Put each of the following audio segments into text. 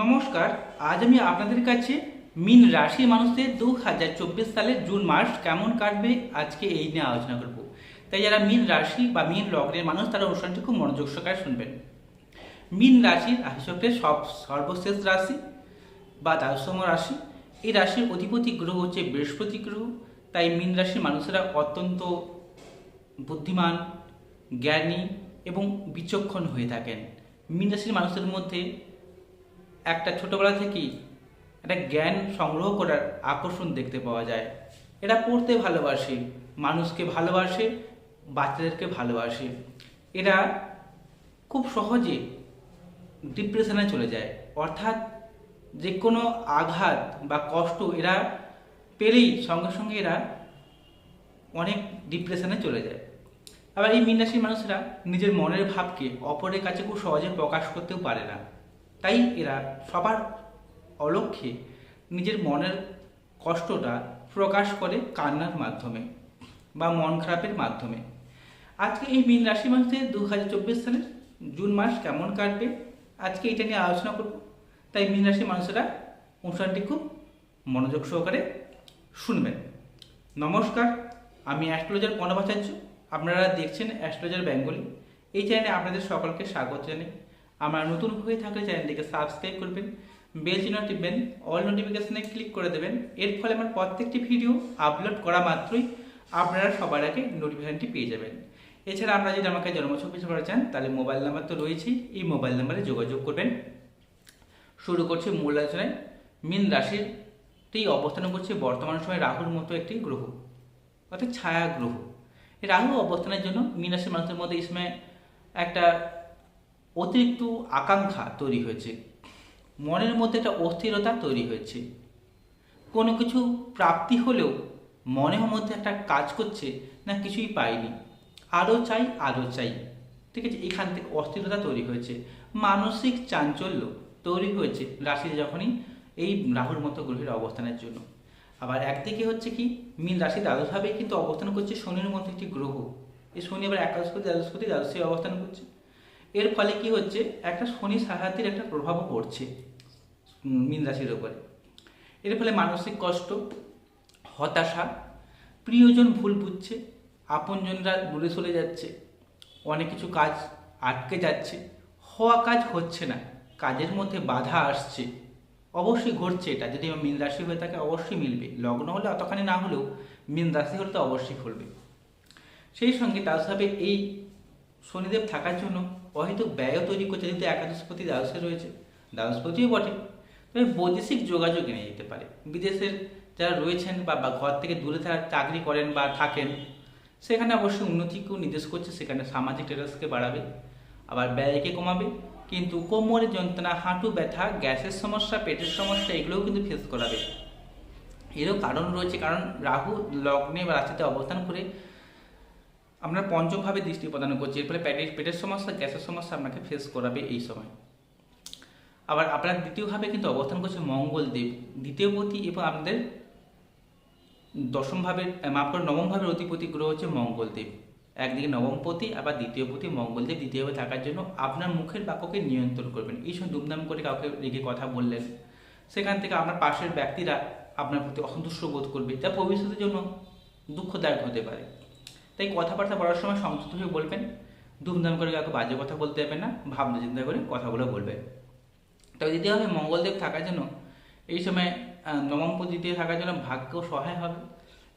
নমস্কার, আজ আমি আপনাদের কাছে মিন রাশির মানুষদের দু হাজার চব্বিশ সালের জুন মাস কেমন কাটবে আজকে এই নিয়ে আলোচনা করব। তাই যারা মিন রাশি বা মিন লগ্নের মানুষ, তারা অনুষ্ঠানটি খুব মনোযোগ সহকারে শুনবেন। মিন রাশির রাশিচক্রের সব সর্বশেষ রাশি বা দ্বাদশতম রাশি, এই রাশির অধিপতি গ্রহ হচ্ছে বৃহস্পতি গ্রহ। তাই মিন রাশির মানুষেরা অত্যন্ত বুদ্ধিমান, জ্ঞানী এবং বিচক্ষণ হয়ে থাকেন। মিন রাশির মানুষের মধ্যে একটা ছোটবেলা থেকেই একটা জ্ঞান সংগ্রহ করার আকর্ষণ দেখতে পাওয়া যায়। এরা পড়তে ভালোবাসে, মানুষকে ভালোবাসে, বাচ্চাদেরকে ভালোবাসে। এরা খুব সহজে ডিপ্রেশনে চলে যায়। অর্থাৎ যে কোনো আঘাত বা কষ্ট এরা পেলেই সঙ্গে সঙ্গে এরা অনেক ডিপ্রেশনে চলে যায়। আবার এই মীন রাশির মানুষেরা নিজের মনের ভাবকে অপরের কাছে খুব সহজে প্রকাশ করতেও পারে না। তাই এরা সবার অলক্ষ্যে নিজের মনের কষ্টটা প্রকাশ করে কান্নার মাধ্যমে বা মন খারাপের মাধ্যমে। আজকে এই মীন রাশি মানুষদের দু সালের জুন মাস কেমন কাটবে? আজকে এটা নিয়ে আলোচনা করব। তাই মীন রাশির মানুষেরা অনুষ্ঠানটি খুব মনোযোগ সহকারে শুনবেন। নমস্কার, আমি অ্যাস্ট্রোলজার প্রণবাচার্য আপনারা দেখছেন অ্যাস্ট্রোলজার বেঙ্গলি। এই চ্যানেলে আপনাদের সকলকে স্বাগত জানাই। আমরা নতুন হয়ে থাকলে চ্যানেলটিকে সাবস্ক্রাইব করবেন বেল চিহ্ন টিপবেন অল নোটিফিকেশনে ক্লিক করে দেবেন। এর ফলে আমার প্রত্যেকটি ভিডিও আপলোড করা মাত্রই আপনারা সবার আগে নোটিফিকেশনটি পেয়ে যাবেন। এছাড়া আপনারা যদি আমাকে জন্মছবি করা চান, তাহলে মোবাইল নাম্বার তো রয়েছেই এই মোবাইল নাম্বারে যোগাযোগ করবেন। শুরু করছে মূল আলোচনায়। মিন রাশিরতেই অবস্থান করছে বর্তমান সময়ে রাহুর মতো একটি গ্রহ, অর্থাৎ ছায়া গ্রহ। এই রাহু অবস্থানের জন্য মিন রাশির মানুষের মধ্যে এই সময় একটা অতিরিক্ত আকাঙ্ক্ষা তৈরি হয়েছে। মনের মধ্যে একটা অস্থিরতা তৈরি হয়েছে। কোনো কিছু প্রাপ্তি হলেও মনের মধ্যে একটা কাজ করছে না কিছুই পাইনি। আরও চাই আরও চাই। ঠিক আছে, এখান থেকে অস্থিরতা তৈরি হয়েছে। মানসিক চাঞ্চল্য তৈরি হয়েছে রাশিতে যখনই এই রাহুর মতো গ্রহের অবস্থানের জন্য। আবার একদিকে হচ্ছে কি, মিন রাশি দ্বাদশভাবে কিন্তু অবস্থান করছে শনির মতো একটি গ্রহ। এই শনি আবার একাদশপতি দ্বাদশপতি দ্বাদশে অবস্থান করছে। এর ফলে কি হচ্ছে? একটা শনি সাহায্যের একটা প্রভাবও পড়ছে মীন রাশির উপরে। এর ফলে মানসিক কষ্ট, হতাশা, প্রিয়জন ভুল বুঝছে, আপনজনরা দূরে চলে যাচ্ছে, অনেক কিছু কাজ আটকে যাচ্ছে, হওয়া কাজ হচ্ছে না, কাজের মধ্যে বাধা আসছে। অবশ্যই ঘটছে এটা, যদি মীন রাশি হয়ে থাকে অবশ্যই মিলবে। লগ্ন হলে অতখানি না হলেও মীন রাশি হলে তো অবশ্যই ফলবে সেই সঙ্গে তার সাথে এই শনিদেব থাকার জন্য অহেতুক ব্যয় তৈরি করছে, যেহেতু একাদশপতি দ্বাদশে রয়েছে, দ্বাদশপতিও বটে। তবে বৈদেশিক যোগাযোগ এনে যেতে পারে। বিদেশের যারা রয়েছেন বা ঘর থেকে দূরে চাকরি করেন বা থাকেন, সেখানে অবশ্যই উন্নতিকেও নির্দেশ করছে, সেখানে সামাজিক স্ট্যাটাসকে বাড়াবে, আবার ব্যয়কে কমাবে। কিন্তু কোমরের যন্ত্রণা, হাঁটু ব্যথা, গ্যাসের সমস্যা, পেটের সমস্যা, এগুলোও কিন্তু ফেস করাবে। এরও কারণ রয়েছে, কারণ রাহু লগ্নে বা রাশিতে অবস্থান করে আপনার পঞ্চমভাবে দৃষ্টি প্রদান করছে। এর ফলে পেটের পেটের সমস্যা গ্যাসের সমস্যা আপনাকে ফেস করাবে এই সময়। আবার আপনার দ্বিতীয়ভাবে কিন্তু অবস্থান করছে মঙ্গল দেব দ্বিতীয় পতি এবং আপনাদের দশম ভাবের আহ, মাফ করে অধিপতি গ্রহ হচ্ছে মঙ্গল দেব একদিকে নবম পতি আবার দ্বিতীয় পতি মঙ্গলদেব। দ্বিতীয়ভাবে থাকার জন্য আপনার মুখের বাক্যকে নিয়ন্ত্রণ করবেন। এই সময় দুমদাম করে কাউকে রেখে কথা বললেন। সেখান থেকে আপনার পাশের ব্যক্তিরা আপনার প্রতি অসন্তুষ্ট বোধ করবে। যা ভবিষ্যতের জন্য দুঃখদায়ক হতে পারে। তাই কথাবার্তা বলার সময় সংযত হয়ে বলবেন। ধুমধাম করে কাউকে বাজে কথা বলতে যাবেন না ভাবনা চিন্তা করে কথাগুলো বলবেন। তবে দ্বিতীয়ভাবে মঙ্গলদেব থাকার জন্য। এই সময় আহ, নবম পদ্ধতিতে থাকার জন্য ভাগ্য সহায় হবে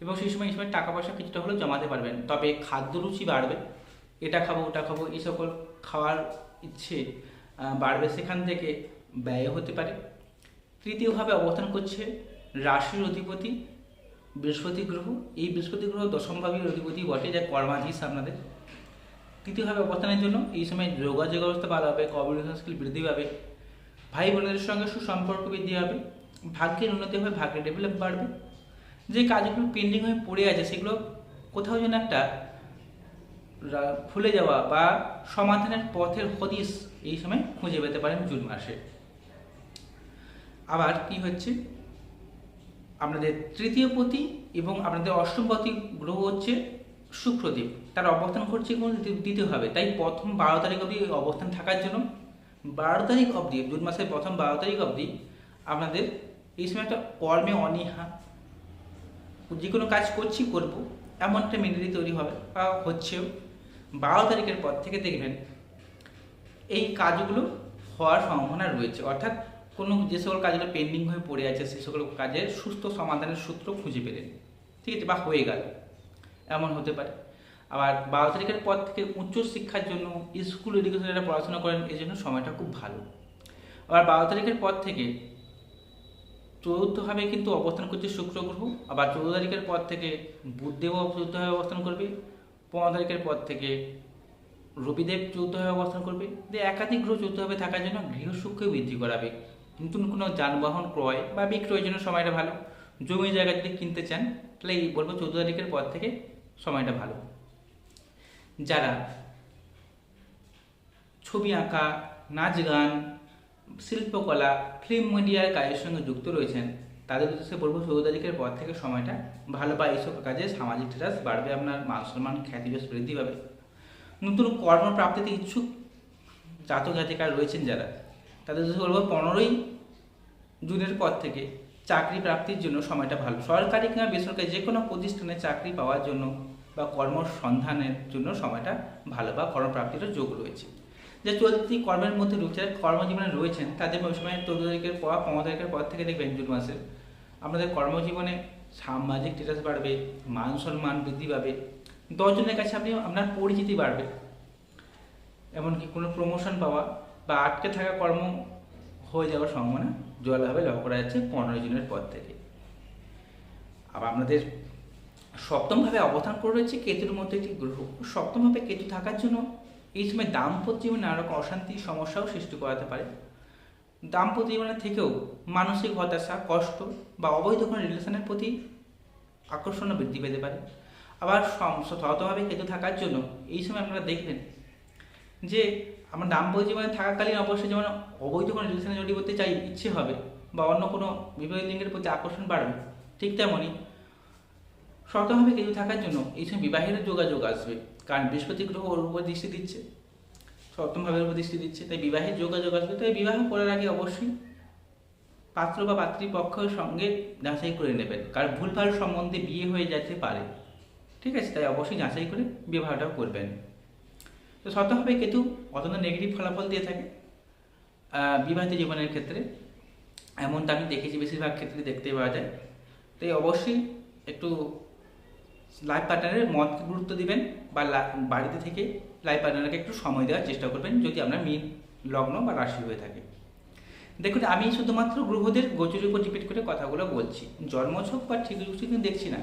এবং সেই সময় এই সময় টাকা পয়সা কিছুটা হলেও জমাতে পারবেন। তবে খাদ্য রুচি বাড়বে। এটা খাব ওটা খাব এই সকল খাওয়ার ইচ্ছে বাড়বে। সেখান থেকে ব্যয় হতে পারে। তৃতীয়ভাবে অবস্থান করছে রাশির অধিপতি বৃহস্পতি গ্রহ, এই বৃহস্পতি গ্রহ দশম ভাবের অধিপতি বটে, যা কর্মাধীশ আপনাদের। তৃতীয়ভাবে অবস্থানের জন্য, এই সময় যোগাযোগ ব্যবস্থা ভালো হবে কমিউনিকেশন স্কিল বৃদ্ধি পাবে, ভাই বোনদের সঙ্গে সুসম্পর্ক বৃদ্ধি হবে, ভাগ্যের উন্নতি হবে, ভাগ্যের ডেভেলপ বাড়বে। যে কাজগুলো পেন্ডিং হয়ে পড়ে আছে, সেগুলো কোথাও যেন একটা ভুলে যাওয়া বা সমাধানের পথের হদিস এই সময় খুঁজে পেতে পারেন জুন মাসে। আবার কি হচ্ছে? আপনাদের তৃতীয় পতি এবং আপনাদের অষ্টমপতি গ্রহ হচ্ছে শুক্রদেব। তার অবস্থান করছে কোন দ্বিতীয়ভাবে তাই প্রথম বারো তারিখ অবধি অবস্থান থাকার জন্য বারো তারিখ অবধি, জুন মাসের প্রথম বারো তারিখ অবধি আপনাদের এই সময় একটা কর্মে অনীহা। যে কোনো কাজ করছি, করব। এমন একটা মেন্টালি তৈরি হবে বা হচ্ছেও। বারো তারিখের পর থেকে দেখবেন এই কাজগুলো হওয়ার সম্ভাবনা রয়েছে। অর্থাৎ কোনো যে সকল কাজগুলো পেন্ডিং হয়ে পড়ে আছে, সে সকল কাজের সুস্থ সমাধানের সূত্র খুঁজে পেলেন। ঠিক আছে, বা হয়ে গেল। এমন হতে পারে। আবার বারো তারিখের পর থেকে উচ্চ শিক্ষার জন্য স্কুল এডুকেশনে পড়াশোনা করেন এই জন্য সময়টা খুব ভালো। আবার বারো তারিখের পর থেকে চতুর্থভাবে কিন্তু অবস্থান করছে শুক্র গ্রহ আবার চৌদ্দ তারিখের পর থেকে বুধদেবও চতুর্থভাবে অবস্থান করবে। পনেরো তারিখের পর থেকে রবিদেব চৌদ্দভাবে অবস্থান করবে। দিয়ে একাধিক গ্রহ চৌদ্দভাবে থাকার জন্য গৃহসুখকে বৃদ্ধি করাবে। নতুন কোনো যানবাহন ক্রয় বা বিক্রয়ের জন্য সময়টা ভালো। জমি জায়গা যদি কিনতে চান, তাহলে এই বলব চৌদ্দ তারিখের পর থেকে সময়টা ভালো। যারা ছবি আঁকা, নাচ গান, শিল্পকলা ফিল্ম মিডিয়ার কাজের সঙ্গে যুক্ত রয়েছেন, তাদের উদ্দেশ্যে বলব চৌদ্দ তারিখের পর থেকে সময়টা ভালো বা এইসব কাজে সামাজিক স্ট্যাটাস বাড়বে, আপনার মান সম্মান খ্যাতি বেশ বৃদ্ধি পাবে। নতুন কর্মপ্রাপ্তিতে ইচ্ছুক জাতক জাতিকা রয়েছেন যারা তাদের বলব পনেরোই জুনের পর থেকে চাকরি প্রাপ্তির জন্য সময়টা ভালো। সরকারি কিংবা বেসরকারি যে কোনো প্রতিষ্ঠানে চাকরি পাওয়ার জন্য বা কর্মসন্ধানের জন্য সময়টা ভালো বা কর্মপ্রাপ্তির যোগ রয়েছে। যে চলতি কর্মের মধ্যে রয়েছে কর্মজীবনে রয়েছেন, তাদের সময় চৌদ্দ তারিখের পর পনেরো তারিখের পর থেকে দেখবেন জুন মাসে আপনাদের কর্মজীবনে সামাজিক স্ট্যাটাস বাড়বে, মান সম্মান বৃদ্ধি পাবে। দশজনের কাছে আপনি আপনার পরিচিতি বাড়বে। এমনকি কোনো প্রমোশন পাওয়া বা আটকে থাকা কর্ম হয়ে যাওয়ার সম্ভাবনা জলভাবে লক্ষ্য করা যাচ্ছে পনেরোই জুনের পর থেকে। আবার আপনাদের সপ্তমভাবে অবস্থান করে রয়েছে কেতুর মধ্যে একটি গ্রহ। সপ্তমভাবে কেতু থাকার জন্য এই সময় দাম্পত্য জীবনে নানা রকম অশান্তি, সমস্যাও সৃষ্টি করাতে পারে। দাম্পত্য জীবনের থেকেও মানসিক হতাশা, কষ্ট বা অবৈধ কোনো রিলেশনের প্রতি আকর্ষণ বৃদ্ধি পেতে পারে। আবার সতভাবে কেতু থাকার জন্য এই সময় আপনারা দেখবেন যে আমার দাম্পত্য জীবনে থাকাকালীন অবশ্যই যেমন অবৈধ কোনো রিলেশনে জড়িয়ে পড়তে চাই, ইচ্ছে হবে বা অন্য কোনো বিবাহ লিঙ্গের প্রতি আকর্ষণ বাড়বে, ঠিক তেমনই। শর্তভাবে কিছু থাকার জন্য এই সময় বিবাহের যোগাযোগ আসবে, কারণ বৃহস্পতি গ্রহ ওর উপর দৃষ্টি দিচ্ছে সপ্তমভাবের উপর দৃষ্টি দিচ্ছে, তাই বিবাহের যোগাযোগ আসবে। তাই বিবাহ করার আগে অবশ্যই পাত্র বা পাত্রীপক্ষের সঙ্গে যাচাই করে নেবেন, কারণ ভুলভাল সম্বন্ধে বিয়ে হয়ে যেতে পারে, ঠিক আছে? তাই অবশ্যই যাচাই করে বিবাহটাও করবেন। তো শর্তভাবে কেতু অত্যন্ত নেগেটিভ ফলাফল দিয়ে থাকে। বিবাহিত জীবনের ক্ষেত্রে এমনটা আমি দেখেছি বেশিরভাগ ক্ষেত্রে দেখতে পাওয়া যায়। তাই অবশ্যই একটু লাইফ পার্টনারের মত গুরুত্ব দিবেন বা বাড়িতে থেকে লাইফ পার্টনারকে একটু সময় দেওয়ার চেষ্টা করবেন যদি আপনার মিন, লগ্ন বা রাশি হয়ে থাকে। দেখুন, আমি শুধুমাত্র গ্রহদের গোচরের উপর ডিপেন্ড করে কথাগুলো বলছি। জন্মছক বা ঠিক কিন্তু দেখছি না।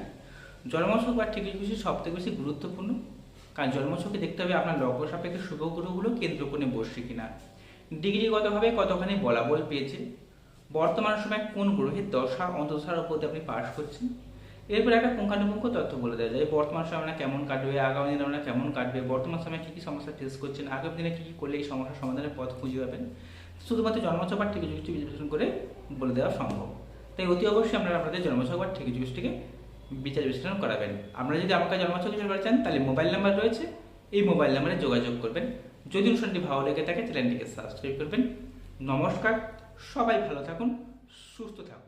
জন্মছক বা ঠিক সব থেকে বেশি গুরুত্বপূর্ণ। কারণ জন্মছকে দেখতে হবে আপনার লগ্ন সাপেক্ষে শুভ গ্রহগুলো কেন্দ্র করে বসছে কিনা। ডিগ্রিগতভাবে কতখানি বলাবল পেয়েছে, বর্তমান সময় কোন গ্রহের দশা অন্তঃসার উপর আপনি পাশ করছেন? এরপর একটা পুঙ্খানুপুঙ্খ তথ্য বলে দেওয়া যায় বর্তমান সময় আপনার কেমন কাটবে, আগামী দিনে আপনার কেমন কাটবে, বর্তমান সময়ে কী কী সমস্যা ফেস করছেন আগামী দিনে কী কী করলে এই সমস্যার সমাধানের পথ খুঁজে পাবেন, শুধুমাত্র জন্মছক ঠিক যুক্তি বিশ্লেষণ করে বলে দেওয়া সম্ভব। তাই অতি অবশ্যই আপনারা আপনাদের জন্মছক বা ঠিক যুক্তিকে বিচার বিশ্লেষণ করাবেন। আপনারা যদি আমাকে জন্মছক বিচার চান, তাহলে মোবাইল নাম্বার রয়েছে। এই মোবাইল নাম্বারে যোগাযোগ করবেন। যদি অনুষ্ঠানটি ভালো লেগে থাকে চ্যানেলটিকে সাবস্ক্রাইব করবেন। নমস্কার, সবাই ভালো থাকুন, সুস্থ থাকুন।